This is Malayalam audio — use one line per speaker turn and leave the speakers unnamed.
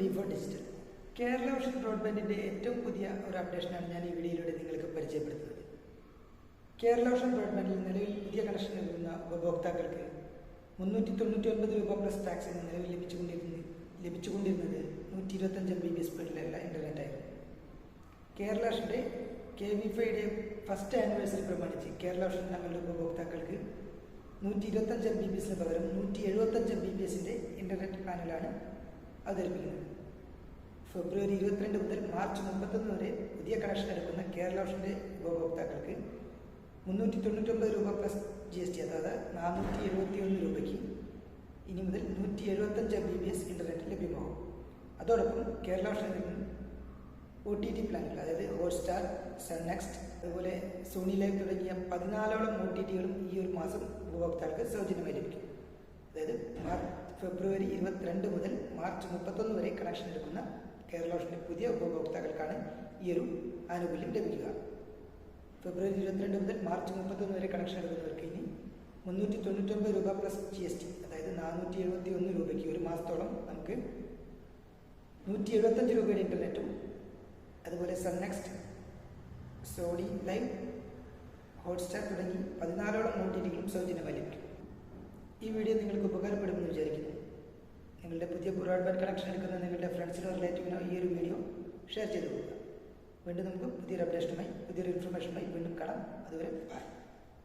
ഡിഫോ ഡിജിറ്റൽ കേരള ഓഷൻ ബ്രോഡ്ബാൻഡിന്റെ ഏറ്റവും പുതിയ ഒരു അപ്ഡേഷനാണ് ഞാൻ ഈ വീഡിയോയിലൂടെ നിങ്ങൾക്ക് പരിചയപ്പെടുത്തുന്നത്. കേരള ഓഷൻ ബ്രോഡ്ബാൻഡിൽ നിലവിൽ പുതിയ കണക്ഷൻ നൽകുന്ന ഉപഭോക്താക്കൾക്ക് മുന്നൂറ്റി തൊണ്ണൂറ്റി ഒൻപത് രൂപ പ്ലസ് ടാക്സ് എന്ന് നിലവിൽ ലഭിച്ചുകൊണ്ടിരുന്ന ലഭിച്ചുകൊണ്ടിരുന്നത് നൂറ്റി ഇരുപത്തഞ്ച് എം ബി ബി സ്പീഡിലുള്ള ഇന്റർനെറ്റ് ആയിരുന്നു. കേരള ഓഷന്റെ കെ വി ഫൈയുടെ ഫസ്റ്റ് ആനിവേഴ്സറി പ്രമാണിച്ച് കേരള ഓഷൻ തങ്ങളുടെ ഉപഭോക്താക്കൾക്ക് നൂറ്റി ഇരുപത്തഞ്ച് എം ബി ബി എസിന് പകരം നൂറ്റി എഴുപത്തഞ്ച് എം ബി ബി എസിന്റെ ഇന്റർനെറ്റ് പ്ലാനിലാണ് അവതരിപ്പിക്കുന്നത് ഫെബ്രുവരി ഇരുപത്തിരണ്ട് മുതൽ മാർച്ച് മുപ്പത്തൊന്ന് വരെ പുതിയ കണക്ഷൻ എടുക്കുന്ന കേരള ഉപഭോക്താക്കൾക്ക് മുന്നൂറ്റി തൊണ്ണൂറ്റൊമ്പത് രൂപ പ്ലസ് ജി എസ് ടി അതായത് നാനൂറ്റി എഴുപത്തി ഒന്ന് രൂപയ്ക്ക് ഇനി മുതൽ നൂറ്റി എഴുപത്തഞ്ച് M B B S internet ലഭ്യമാകും അതോടൊപ്പം കേരള ഓഷനിൽ നിന്ന് ഒ ടി ടി പ്ലാനുകൾ അതായത് ഹോട്ട്സ്റ്റാർ സൺ നെക്സ്റ്റ് അതുപോലെ സോണി ലൈവ് തുടങ്ങിയ പതിനാലോളം ഒ ടി ടികളും ഈ ഒരു മാസം ഉപഭോക്താക്കൾക്ക് സൗജന്യമായി ലഭിക്കും. അതായത് ഫെബ്രുവരി ഇരുപത്തിരണ്ട് മുതൽ മാർച്ച് മുപ്പത്തൊന്ന് വരെ കണക്ഷൻ എടുക്കുന്ന കേരള ഓഷന്റെ പുതിയ ഉപഭോക്താക്കൾക്കാണ് ഈ ഒരു ആനുകൂല്യം ലഭിക്കുക. ഫെബ്രുവരി ഇരുപത്തിരണ്ട് മുതൽ മാർച്ച് മുപ്പത്തൊന്ന് വരെ കണക്ഷൻ എടുക്കുന്നവർക്ക് ഇനി മുന്നൂറ്റി തൊണ്ണൂറ്റൊമ്പത് രൂപ പ്ലസ് ജി എസ് ടി അതായത് നാനൂറ്റി എഴുപത്തി ഒന്ന് രൂപയ്ക്ക് ഒരു മാസത്തോളം നമുക്ക് നൂറ്റി എഴുപത്തഞ്ച് രൂപയുടെ ഇന്റർനെറ്റും അതുപോലെ സൺനെക്സ്റ്റ് സോണി ലൈവ് ഹോട്ട്സ്റ്റാർ തുടങ്ങി പതിനാലോളം ഒ ടി ഈ വീഡിയോ നിങ്ങൾക്ക് ഉപകാരപ്പെടുമെന്ന് വിചാരിക്കുന്നു. നിങ്ങളുടെ പുതിയ ബ്രോഡ്ബാൻഡ് കണക്ഷൻ എടുക്കുന്ന നിങ്ങളുടെ ഫ്രണ്ട്സിനോ റിലേറ്റീവിനോ ഈ ഒരു വീഡിയോ ഷെയർ ചെയ്തു കൊടുക്കുക. വീണ്ടും നമുക്ക് പുതിയൊരു അപ്ഡേഷനുമായി പുതിയൊരു ഇൻഫർമേഷനുമായി വീണ്ടും കാണാം. അതുവരെ ബൈ